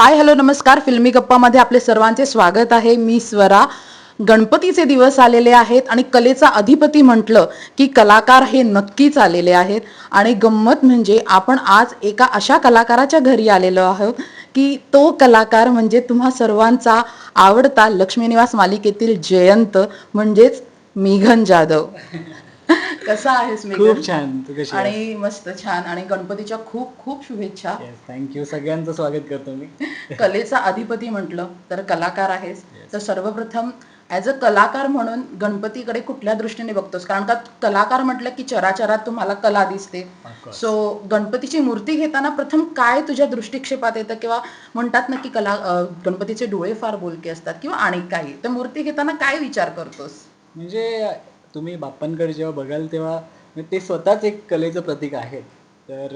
Hi hello नमस्कार. फिल्मी गप्पामध्ये आपले सर्वांचे स्वागत आहे. मी स्वरा. गणपतीचे दिवस आलेले आहेत आणि कलेचा अधिपती म्हटलं की कलाकार हे नक्कीच आलेले आहेत. आणि गंमत म्हणजे आपण आज एका अशा कलाकाराच्या घरी आलेलो आहोत की तो कलाकार म्हणजे तुम्हा सर्वांचा आवडता लक्ष्मीनिवास मालिकेतील जयंत म्हणजेच मेघन जाधव. कसा आहेस मेघन? खूप छान. तू कशी आणि मस्त छान. आणि गणपतीच्या खूप खूप शुभेच्छा. थँक्यू सगळ्यांचं स्वागत करतो मी. कलेचा अधिपती म्हटलं तर कलाकार आहेस. तर सर्वप्रथम ऍज अ कलाकार म्हणून गणपतीकडे कुठल्या दृष्टीने बघतोस? कारण का कलाकार म्हटलं की चराचरात तुम्हाला कला दिसते. सो गणपतीची मूर्ती घेताना प्रथम काय तुझ्या दृष्टिक्षेपात येतं? किंवा म्हणतात ना की कला गणपतीचे डोळे फार बोलके असतात. किंवा आणि काही. तर मूर्ती घेताना काय विचार करतोस? म्हणजे तुम्ही बाप्पांकडे जेव्हा बघाल तेव्हा म्हणजे ते स्वतःच एक कलेचं प्रतीक आहेत. तर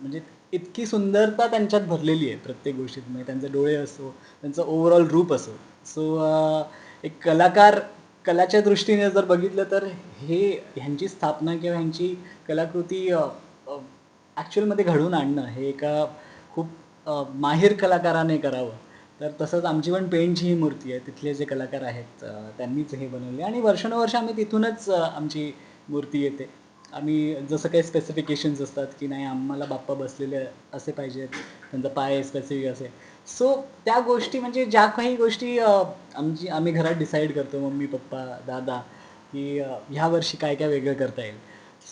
म्हणजे इतकी सुंदरता त्यांच्यात भरलेली आहे प्रत्येक गोष्टीत. म्हणजे त्यांचे डोळे असो त्यांचं ओव्हरऑल रूप असो. सो एक कलाकार कलाच्या दृष्टीने जर बघितलं तर हे ह्यांची स्थापना किंवा ह्यांची कलाकृती ॲक्च्युअलमध्ये घडवून आणणं हे एका खूप माहिर कलाकाराने करावं. तर तसंच आमची पण पेंटची ही मूर्ती आहे. तिथले जे कलाकार आहेत त्यांनीच हे बनवले. आणि वर्षानुवर्ष आम्ही तिथूनच आमची मूर्ती येते. आम्ही जसं काही स्पेसिफिकेशन्स असतात की नाही आम्हाला बाप्पा बसलेले असे पाहिजेत त्यांचा पाय स्पेसिफिक असे. सो त्या गोष्टी म्हणजे ज्या काही गोष्टी आमची आम्ही घरात डिसाईड करतो मम्मी पप्पा दादा की ह्या वर्षी काय काय वेगळं करता येईल.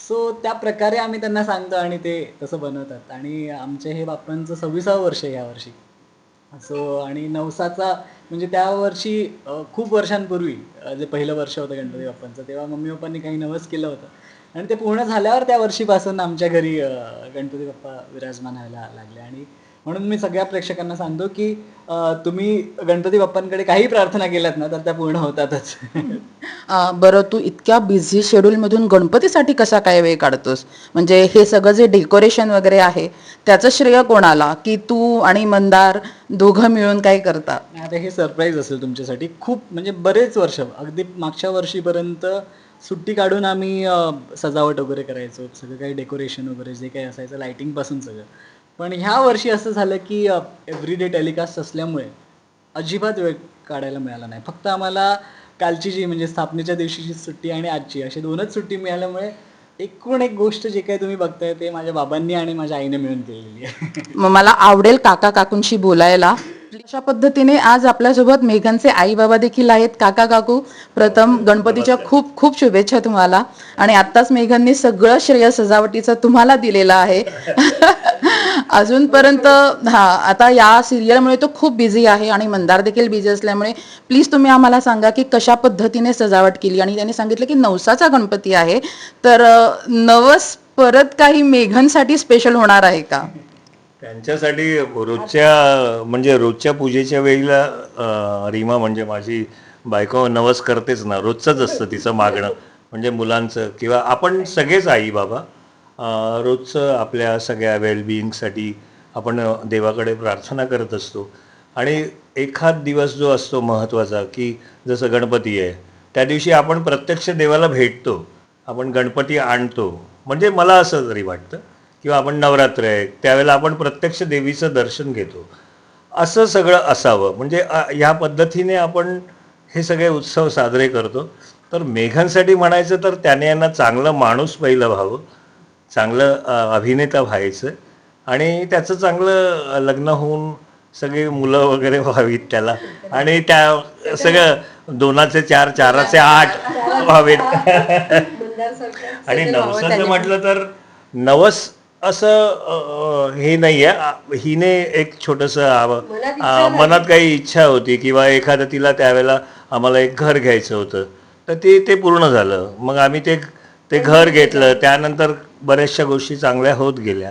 सो त्या प्रकारे आम्ही त्यांना सांगतो आणि ते तसं बनवतात. आणि आमचे हे बाप्पांचं सव्वीसावं वर्ष आहे ह्या वर्षी. सो आणि नवसाचा म्हणजे त्या वर्षी खूप वर्षांपूर्वी जे पहिलं वर्ष होतं गणपती बाप्पांचं तेव्हा मम्मी पप्पांनी काही नवस केलं होतं. आणि ते पूर्ण झाल्यावर त्या वर्षीपासून आमच्या घरी गणपती बाप्पा विराजमान व्हायला लागले. आणि म्हणून मी सगळ्या प्रेक्षकांना सांगतो की तुम्ही गणपती बाप्पांकडे काही प्रार्थना केल्यात ना तर त्या पूर्ण होतातच. बरं तू इतक्या बिझी शेड्यूलमधून गणपतीसाठी कसा काय वेळ काढतोस? म्हणजे हे सगळं जे डेकोरेशन वगैरे आहे त्याचं श्रेय कोणाला? की तू आणि मंदार दोघं मिळून काय करता? आता हे सरप्राईज असेल तुमच्यासाठी. खूप म्हणजे बरेच वर्ष अगदी मागच्या वर्षीपर्यंत सुट्टी काढून आम्ही सजावट वगैरे करायचो. सगळं काही डेकोरेशन वगैरे जे काही असायचं लाईटिंगपासून सगळं. पण ह्या वर्षी असं झालं की एव्हरी डे टेलिकास्ट असल्यामुळे अजिबात वेळ काढायला मिळाला नाही. फक्त आम्हाला कालची जी म्हणजे स्थापनेच्या दिवशीची सुट्टी आणि आजची अशी दोनच सुट्टी मिळाल्यामुळे एकूण एक गोष्ट जे काही तुम्ही बघताय ते माझ्या बाबांनी आणि माझ्या आईने मिळून केलेली आहे. मग मला आवडेल काका काकूंशी बोलायला. अशा पद्धतीने आज आपल्यासोबत मेघनचे आई बाबा देखील आहेत. काका काकू प्रथम गणपतीच्या खूप खूप शुभेच्छा तुम्हाला. आणि आत्ताच मेघनने सगळं श्रेय सजावटीचं तुम्हाला दिलेलं आहे. अजूनपर्यंत हा आता या सिरियलमुळे तो खूप बिझी आहे आणि मंदार देखील बिझी असल्यामुळे प्लीज तुम्ही आम्हाला सांगा की कशा पद्धतीने सजावट केली. आणि त्यांनी सांगितलं की नवसाचा गणपती आहे तर नवस परत काही मेघनसाठी स्पेशल होणार आहे का? त्यांच्यासाठी रोजच्या म्हणजे रोजच्या पूजेच्या वेळेला रीमा म्हणजे माझी बायको नवस करतेच ना रोजचंच असतं तिचं मागणं. म्हणजे मुलांचं किंवा आपण सगळेच आई बाबा रोजचं आपल्या सगळ्या वेलबिईंगसाठी आपण देवाकडे प्रार्थना करत असतो. आणि एखाद दिवस जो असतो महत्त्वाचा की जसं गणपती आहे त्या दिवशी आपण प्रत्यक्ष देवाला भेटतो. आपण गणपती आणतो. म्हणजे मला असं तरी वाटतं किंवा आपण नवरात्र आहे त्यावेळेला आपण प्रत्यक्ष देवीचं दर्शन घेतो. असं सगळं असावं. म्हणजे ह्या पद्धतीने आपण हे सगळे उत्सव साजरे करतो. तर मेघांसाठी म्हणायचं तर त्याने यांना चांगलं माणूस पहिलं व्हावं. चांगलं अभिनेता व्हायचं आणि त्याचं चांगलं लग्न होऊन सगळे मुलं वगैरे व्हावीत त्याला आणि त्या सगळं दोनाचे चार चाराचे आठ व्हावेत. आणि नवसाचं म्हटलं तर नवस असं हे नाही आहे हिने एक छोटंसं मनात काही इच्छा होती किंवा एखादं तिला त्यावेळेला आम्हाला एक घर घ्यायचं होतं. तर ते ते पूर्ण झालं. मग आम्ही ते ते घर घेतलं. त्यानंतर बऱ्याचशा गोष्टी चांगल्या होत गेल्या.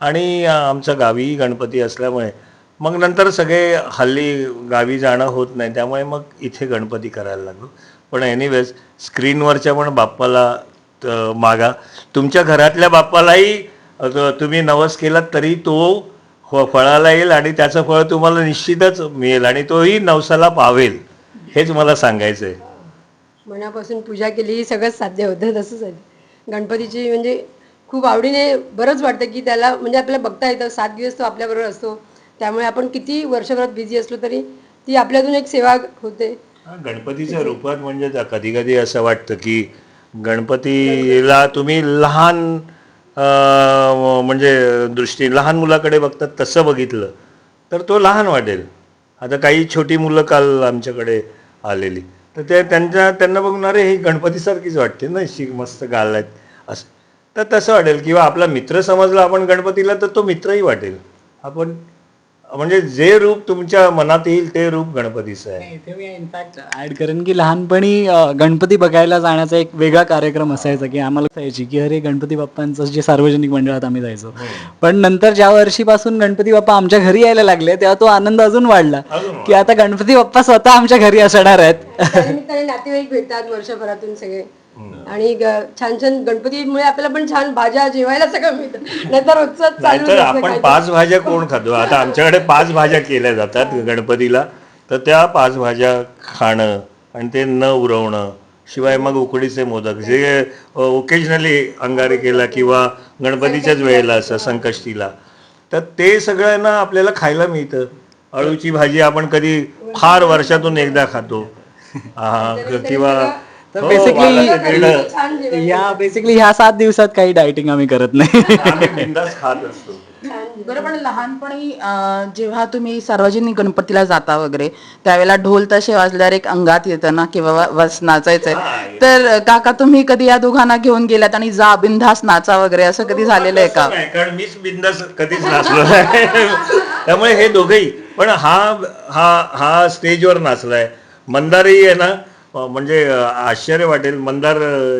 आणि आमचं गावी गणपती असल्यामुळे मग नंतर सगळे हल्ली गावी जाणं होत नाही त्यामुळे मग इथे गणपती करायला लागलो. पण एनिवेज स्क्रीनवरच्या पण बाप्पाला मागा. तुमच्या घरातल्या बाप्पालाही तुम्ही नवस केलात तरी तो फळाला येईल आणि त्याचं फळ तुम्हाला निश्चितच मिळेल आणि तोही नवसाला पावेल हेच मला सांगायचं आहे मनापासून पूजा केली ही सगळंच साध्य होतं तसंच आहे गणपतीची म्हणजे खूप आवडीने बरंच वाटतं की त्याला म्हणजे आपल्याला बघता येतं सात दिवस तो आपल्याबरोबर असतो. त्यामुळे आपण किती वर्षभरात बिझी असलो तरी ती आपल्यातून एक सेवा होते. हा, गणपतीच्या रूपात म्हणजे कधी कधी असं वाटतं की गणपतीला तुम्ही लहान म्हणजे दृष्टी लहान मुलाकडे बघतात तसं बघितलं तर तो लहान वाटेल. आता काही छोटी मुलं काल आमच्याकडे आलेली. तर ते त्यांच्या त्यांना बघून अरे ही गणपतीसारखीच वाटते ना शी मस्त गाल आहेत असं. तर तसं वाटेल. किंवा आपला मित्र समजला आपण गणपतीला तर तो मित्रही वाटेल. आपण म्हणजे जे रूप तुमच्या मनात येईल ते रूप गणपतीचं आहे. इथे मी इनफॅक्ट ऍड करेन की लहानपणी अं, गणपती बघायला जाण्याचा एक वेगळा कार्यक्रम असायचा की आम्हाला जायची की अरे गणपती बाप्पांचं जे सार्वजनिक मंडळात आम्ही जायचो. पण नंतर ज्या वर्षीपासून गणपती बाप्पा आमच्या घरी यायला लागले तेव्हा तो आनंद अजून वाढला की आता गणपती बाप्पा स्वतः आमच्या घरी असणार आहेत. त्यानिमित्ताने नातेवाईक भेटतात वर्षभरातून सगळे. आणि छान छान गणपतीमुळे आपल्याला पण छान भाज्या जेवायला सगळं मिळतं. नाहीतर रोजच नाहीतर आपण. पाच भाज्या कोण खातो? आता आमच्याकडे पाच भाज्या केल्या जातात गणपतीला. तर त्या पाच भाज्या खाणं आणि ते न उरवणं शिवाय मग उकडीचे मोदक जे ओकेजनली अंगारे केला किंवा गणपतीच्याच वेळेला असं संकष्टीला. तर ते सगळं ना आपल्याला खायला मिळतं. अळूची भाजी आपण कधी फार वर्षातून एकदा खातो. किंवा तर हो. छान जेवण या बेसिकली ह्या सात दिवसात काही डायटिंग आम्ही करत नाही. आम्ही बिंदास खात असतो. बरं पण लहानपणी अं, जेव्हा तुम्ही सार्वजनिक गणपतीला जाता वगैरे त्यावेळेला ढोल तसे वाजल्यावर एक अंगात येतं ना किंवा वा- बस नाचायचंय. तर अं, काका तुम्ही कधी या दोघांना घेऊन गेलात आणि जा बिनधास नाचा वगैरे असं कधी झालेलं आहे का? तसं नाही, कारण मीच बिंदास कधीच नाचलो नाही. त्यामुळे हे दोघेही. पण हा हा हा स्टेजवर नाचलाय. मंदारही आहे ना म्हणजे आश्चर्य वाटेल. मंदार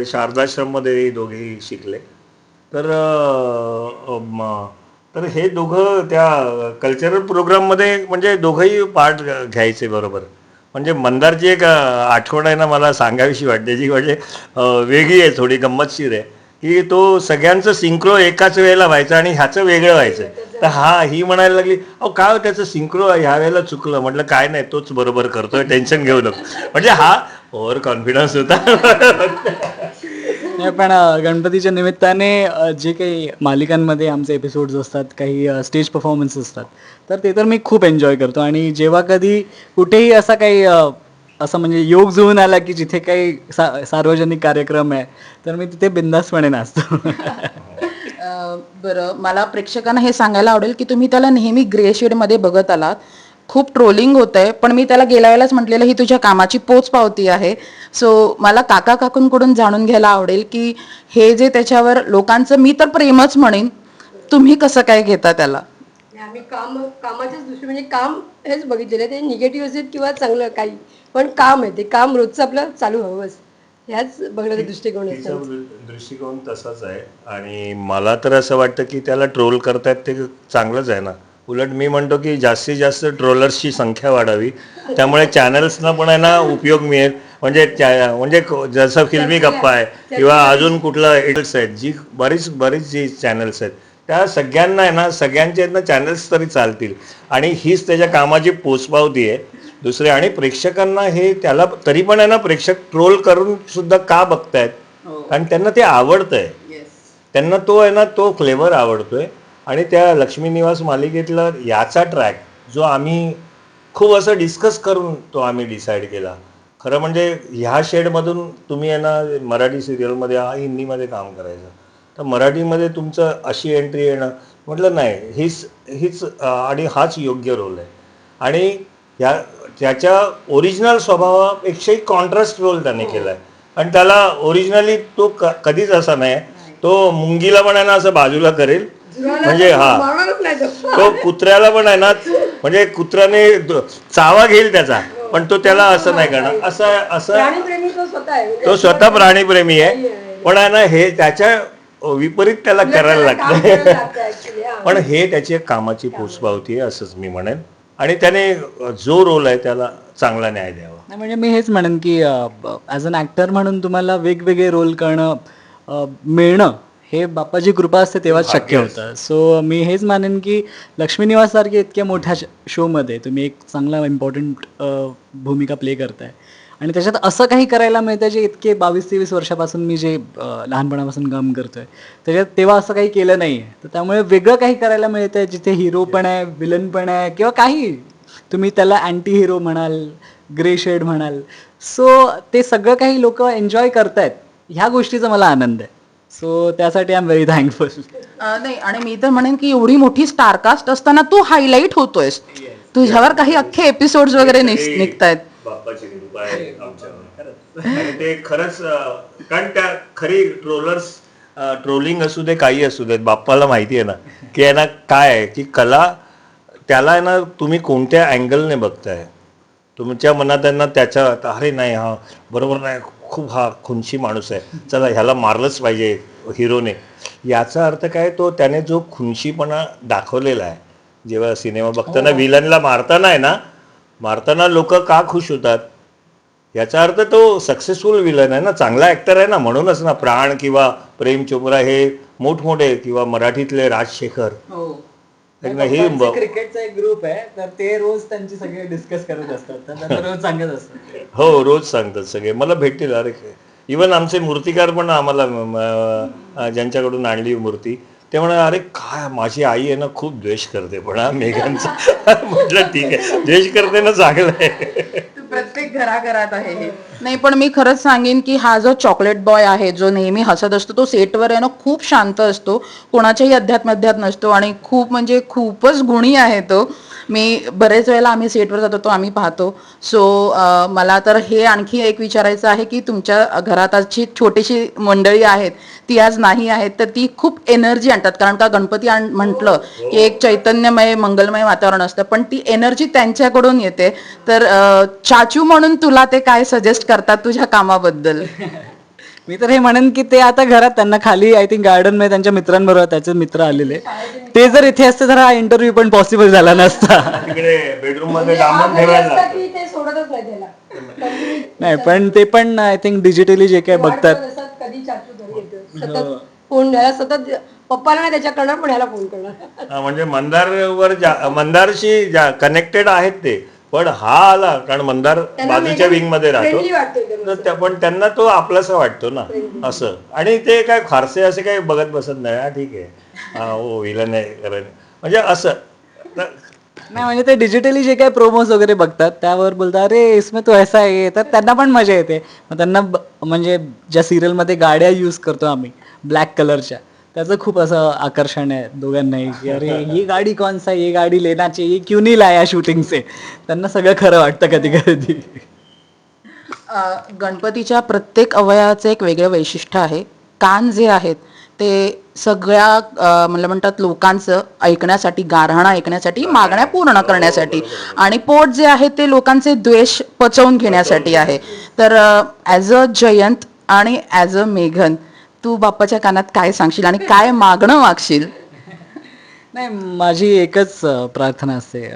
शारदाश्रममध्ये शारदाश्रम दोघेही शिकले. तर तर हे दोघं त्या कल्चरल प्रोग्राममध्ये म्हणजे दोघंही पार्ट घ्यायचे बरोबर. म्हणजे मंदारची एक आठवण आहे ना मला सांगावीशी वाटते. जी म्हणजे वेगळी आहे थोडी गंमतशीर आहे. की तो सगळ्यांचं सिंक्रो एकाच वेळेला व्हायचं आणि ह्याचं वेगळं व्हायचं. तर हा ही म्हणायला लागली अहो काय हो त्याचं सिंक्रो ह्या वेळेला चुकलं? म्हटलं काय नाही तोच बरोबर करतोय टेन्शन घेऊ नको. म्हणजे हा ओव्हर कॉन्फिडन्स होता. नाही पण गणपतीच्या निमित्ताने जे काही मालिकांमध्ये आमचे एपिसोड्स असतात काही स्टेज परफॉर्मन्स असतात तर ते तर मी खूप एन्जॉय करतो. आणि जेव्हा कधी कुठेही असा काही असं म्हणजे योग जुळून आला की जिथे काही सा सार्वजनिक कार्यक्रम आहे तर मी तिथे बिंदासपणे नाचतो. बरं मला प्रेक्षकांना हे सांगायला आवडेल की तुम्ही त्याला नेहमी ग्रे बघत आलात. खूप ट्रोलिंग होत आहे पण मी त्याला गेल्या वेळेलाच म्हटलेलं ही तुझ्या कामाची पोच पावती आहे. सो मला काका काकूंकडून जाणून घ्यायला आवडेल की हे जे त्याच्यावर लोकांचं मी तर प्रेमच म्हणेन तुम्ही कसं काय घेता त्याला? आम्ही काम कामाच्याच दृष्टी म्हणजे काम हेच बघितलेलं आहे. ते निगेटिव्ह असेल किंवा चांगलं काही पण काम आहे. ते काम रोजचं आपलं चालू हवंच. ह्याच बघण्याचा दृष्टिकोन दृष्टिकोन तसाच आहे. आणि मला तर असं वाटतं की त्याला ट्रोल करतायत ते चांगलंच आहे ना. उलट मी म्हणतो की जास्तीत जास्त ट्रोलर्सची संख्या वाढावी. त्यामुळे चॅनल्सना पण आहे ना उपयोग मिळेल. म्हणजे म्हणजे जसं फिल्मी गप्पा आहे किंवा अजून कुठलं एडिट्स आहेत जी बरीच बरीच जी चॅनल्स आहेत त्या सगळ्यांना आहे ना सगळ्यांचे ना चॅनल्स तरी चालतील. आणि हीच त्याच्या कामाची पोचपावती आहे. दुसरे आणि प्रेक्षकांना हे त्याला तरी पण आहे ना प्रेक्षक ट्रोल करून सुद्धा का बघतायत? कारण त्यांना ते आवडतंय. त्यांना तो आहे ना तो फ्लेवर आवडतोय. आणि त्या लक्ष्मी निवास मालिकेतला याचा ट्रॅक जो आम्ही खूप असं डिस्कस करून तो आम्ही डिसाईड केला. खरं म्हणजे ह्या शेडमधून तुम्ही आहे ना मराठी सिरियलमध्ये हा हिंदीमध्ये काम करायचं. तर मराठीमध्ये तुमचं अशी एंट्री येणं म्हटलं नाही हीच हीच आणि हाच योग्य रोल आहे. आणि ह्या त्याच्या ओरिजिनल स्वभावापेक्षाही कॉन्ट्रास्ट रोल त्याने केलाय. आणि त्याला ओरिजिनली तो क- कधीच असा नाही तो मुंगीला पण आहे ना असं बाजूला करेल. म्हणजे हा. तो. कुत्र्याला पण आहे ना म्हणजे कुत्र्याने चावा घेईल त्याचा पण तो त्याला असं नाही करणार. असं असं तो स्वतः आहे. तो स्वतः प्राणीप्रेमी आहे. पण आहे ना हे त्याच्या विपरीत त्याला करायला लागतं हा. पण हे त्याची एक कामाची पोचपावती आहे असंच मी म्हणेन. आणि त्याने जो रोल आहे त्याला चांगला न्याय द्यावा. नाही म्हणजे मी हेच म्हणेन की ॲज अन ॲक्टर म्हणून तुम्हाला वेगवेगळे रोल करणं मिळणं हे बाप्पाची कृपा असते तेव्हाच शक्य होतं. सो मी हेच मानेन की लक्ष्मी निवाससारख्या इतक्या मोठ्या शोमध्ये तुम्ही एक चांगला इम्पॉर्टंट भूमिका प्ले करताय. आणि त्याच्यात असं काही करायला मिळतं जे इतके बावीस तेवीस वर्षापासून मी जे लहानपणापासून काम करतोय. त्याच्यात तेव्हा असं काही केलं नाही आहे तर त्यामुळे वेगळं काही करायला मिळतं जिथे हिरो पण आहे विलन पण आहे किंवा काही. तुम्ही त्याला अँटी हिरो म्हणाल ग्रे शेड म्हणाल. सो ते सगळं काही लोक एन्जॉय करतायत. ह्या गोष्टीचा मला आनंद आहे. सो त्यासाठी आय एम व्हेरी थँकफुल नाही आणि मी तर म्हणेन की एवढी मोठी स्टारकास्ट असताना तू हायलाईट होतोयस. तुझ्यावर काही अख्खे एपिसोड वगैरे निघ- निघतायत. बाप्पाची कृपा आहे आमच्यावर ते खरंच कारण त्या खरी ट्रोलर्स ट्रोलिंग असू दे काही असू देत बाप्पाला माहिती आहे ना की आहे ना काय आहे की कला त्याला आहे ना तुम्ही कोणत्या अँगलने बघताय? तुमच्या मनात आहे ना त्याच्या अरे नाही हा बरोबर नाही खूप हा खुनशी माणूस आहे. चला ह्याला मारलंच पाहिजे हिरोने याचा अर्थ काय तो त्याने जो खुनशीपणा दाखवलेला आहे जेव्हा सिनेमा बघताना विलनला मारताना आहे ना मारताना लोक का खुश होतात? याचा अर्थ तो सक्सेसफुल विलन आहे ना चांगला ऍक्टर आहे ना म्हणूनच ना प्राण किंवा प्रेम चोप्रा हे मोठमोठे किंवा मराठीतले राजशेखर. हे. हे क्रिकेटचा एक ग्रुप आहे तर ते रोज त्यांची सगळे डिस्कस करत असतात. तर त्यांना रोज सांगत असतात. हो रोज सांगतात सगळे. मला भेटतील अरे. इवन आमचे मूर्तिकार पण आम्हाला ज्यांच्याकडून आणली मूर्ती ते म्हणा अरे काय माझी आई आहे ना खूप द्वेष करते पण हा मेघांचा. म्हटलं ठीक आहे द्वेष करते ना चांगलं आहे. प्रत्येक घराघरात आहे हे. नाही पण मी खरंच सांगेन की हा जो चॉकलेट बॉय आहे जो नेहमी हसत असतो तो सेटवर आहे ना खूप शांत असतो. कोणाच्याही अध्यात मध्यात नसतो आणि खूप म्हणजे खूपच गुणी आहे तो. मी बरेच वेळेला आम्ही सेटवर जातो तो आम्ही पाहतो. सो मला तर हे आणखी एक विचारायचं आहे की तुमच्या घरात आजची छोटीशी मंडळी आहेत ती आज नाही आहेत तर ती खूप एनर्जी आणतात. कारण का गणपती आण म्हटलं की एक चैतन्यमय मंगलमय वातावरण असतं. पण ती एनर्जी त्यांच्याकडून येते. तर चाचू म्हणून तुला ते काय सजेस्ट करतात तुझ्या कामाबद्दल? मी तर हे म्हणेन की ते आता घरात त्यांना खाली आय थिंक गार्डनमध्ये त्यांच्या मित्रांबरोबर त्याचे मित्र आलेले. ते जर इथे असते तर हा इंटरव्ह्यू पण पॉसिबल झाला नसता. तिकडे बेडरूममध्ये म्हणजे हा नाही पण ते पण आय थिंक डिजिटली जे काय बघतात. येतो. सतत फोन ह्याला सतत पप्पाला नाही त्याच्या करणार पण ह्याला फोन करणार. हा, म्हणजे मंदारवर जा- मंदारशी कनेक्टेड आहेत ते. पण हा आला कारण मंदार बाजूच्या विंगमध्ये वाटतं राहतो एकदम तर त्या- पण त्यांना तो आपलासा वाटतो ना असं. आणि ते काय फारसे असे काही बघत बसत नाही. हा ठीक आहे. हा हो विलन आहे कारण म्हणजे असं. तर नाही म्हणजे ते डिजिटली जे काही प्रोमोज वगैरे बघतात त्यावर बोलतात अरे इसमें तो ऐसा आहे. तर त्यांना पण मजा येते. मग त्यांना ब- म्हणजे ज्या सिरियलमध्ये गाड्या यूज करतो आम्ही ब्लॅक कलरच्या त्याचं खूप असं आकर्षण आहे दोघांनाही की अरे ही गाडी कोण सा ये गाडी लेनाची ये क्यू नाही लाया शूटिंग से? त्यांना सगळं खरं वाटतं कधी कधी. अ, गणपतीच्या प्रत्येक अवयवाचं एक वेगळं वैशिष्ट्य आहे. कान जे आहेत ते सगळ्या मला म्हणतात लोकांचं ऐकण्यासाठी गारहाणा ऐकण्यासाठी मागण्या पूर्ण करण्यासाठी. आणि पोट जे आहे ते लोकांचे द्वेष पचवून घेण्यासाठी आहे. तर ॲज अ जयंत आणि ॲज अ मेघन तू बाप्पाच्या कानात काय सांगशील आणि काय मागणं मागशील? नाही माझी एकच प्रार्थना असते.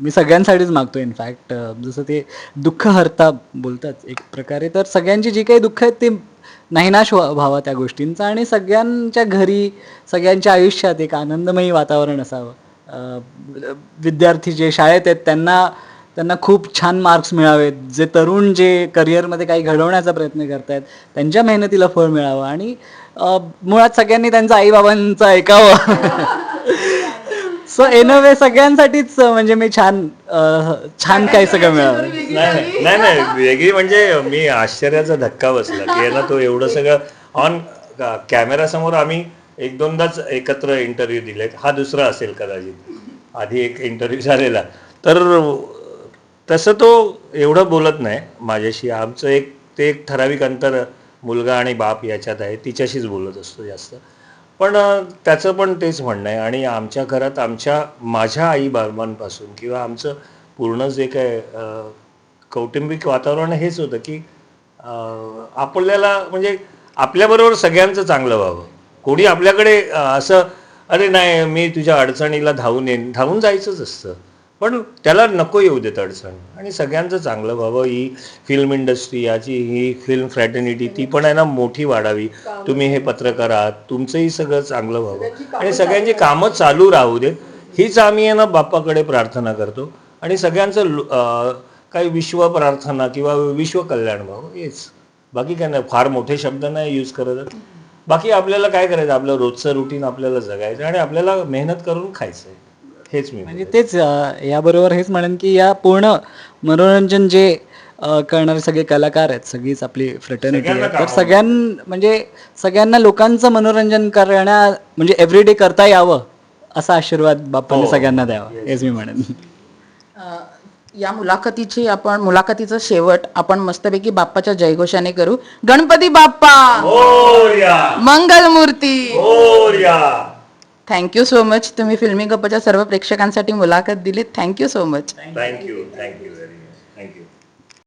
मी सगळ्यांसाठीच मागतो इनफॅक्ट जसं ते दुःख हरता बोलतात एक प्रकारे तर सगळ्यांची जी काही दुःख आहेत ते नाहीनाश व्हावा त्या गोष्टींचा आणि सगळ्यांच्या घरी सगळ्यांच्या आयुष्यात एक आनंदमयी वातावरण असावं. विद्यार्थी जे शाळेत आहेत त्यांना त्यांना खूप छान मार्क्स मिळावेत. जे तरुण जे करिअरमध्ये काही घडवण्याचा प्रयत्न करतायत त्यांच्या मेहनतीला फळ मिळावं आणि मुळात सगळ्यांनी त्यांचं आईबाबांचं ऐकावं. सो इन अ वे सगळ्यांसाठीच म्हणजे मी छान अ, छान काही सगळं मिळावं नाही नाही नाही नाही वेगळी म्हणजे मी आश्चर्याचा धक्का बसला की ना तो एवढं सगळं ऑन कॅमेरा समोर आम्ही एक दोनदाच एकत्र इंटरव्ह्यू दिलेत. हा दुसरा असेल कदाचित. आधी एक इंटरव्ह्यू झालेला. तर तसं तो एवढं बोलत नाही माझ्याशी. आमचं एक ते एक ठराविक अंतर मुलगा आणि बाप याच्यात आहे तिच्याशीच बोलत असतो जास्त. पण त्याचं पण तेच म्हणणं आहे. आणि आमच्या घरात आमच्या माझ्या आई बाबांपासून किंवा आमचं पूर्ण जे काय कौटुंबिक वातावरण हेच होतं की आपल्याला म्हणजे आपल्याबरोबर सगळ्यांचं चांगलं व्हावं. कोणी आपल्याकडे असं अरे नाही मी तुझ्या अडचणीला धावून येईन. धावून जायचंच असतं. पण त्याला नको येऊ देत अडचण. आणि सगळ्यांचं चांगलं व्हावं. ही फिल्म इंडस्ट्री याची ही फिल्म फ्रॅटर्निटी ती पण आहे ना मोठी वाढावी. तुम्ही हे पत्रकार आहात. तुमचंही सगळं चांगलं व्हावं. आणि सगळ्यांची कामं चालू राहू देत हीच आम्ही आहे ना बाप्पाकडे प्रार्थना करतो. आणि सगळ्यांचं काही विश्व प्रार्थना किंवा विश्व कल्याण भाव हेच. बाकी काय नाही. फार मोठे शब्द नाही यूज करत. बाकी आपल्याला काय करायचं? आपलं रोजचं रुटीन आपल्याला जगायचं आणि आपल्याला मेहनत करून खायचं हेच मी म्हणजे तेच अं, याबरोबर हेच म्हणेन की या पूर्ण मनोरंजन जे अं, करणारे सगळे कलाकार आहेत सगळीच आपली फ्रेटर्निटी सगळ्यांना आहे तर सगळ्यां म्हणजे सगळ्यांना लोकांचं मनोरंजन करण्या म्हणजे एव्हरीडे करता यावं असा आशीर्वाद बाप्पांनी सगळ्यांना द्यावा हेच मी म्हणेन. अ, या मुलाखतीची आपण मुलाखतीचं शेवट आपण मस्तपैकी बाप्पाच्या जयघोषाने करू. Ganpati Bappa! Morya Mangalmurti! Morya thank you so much तुम्ही फिल्मी गप्पाच्या सर्व प्रेक्षकांसाठी मुलाखत दिली thank you so much thank you thank you thank you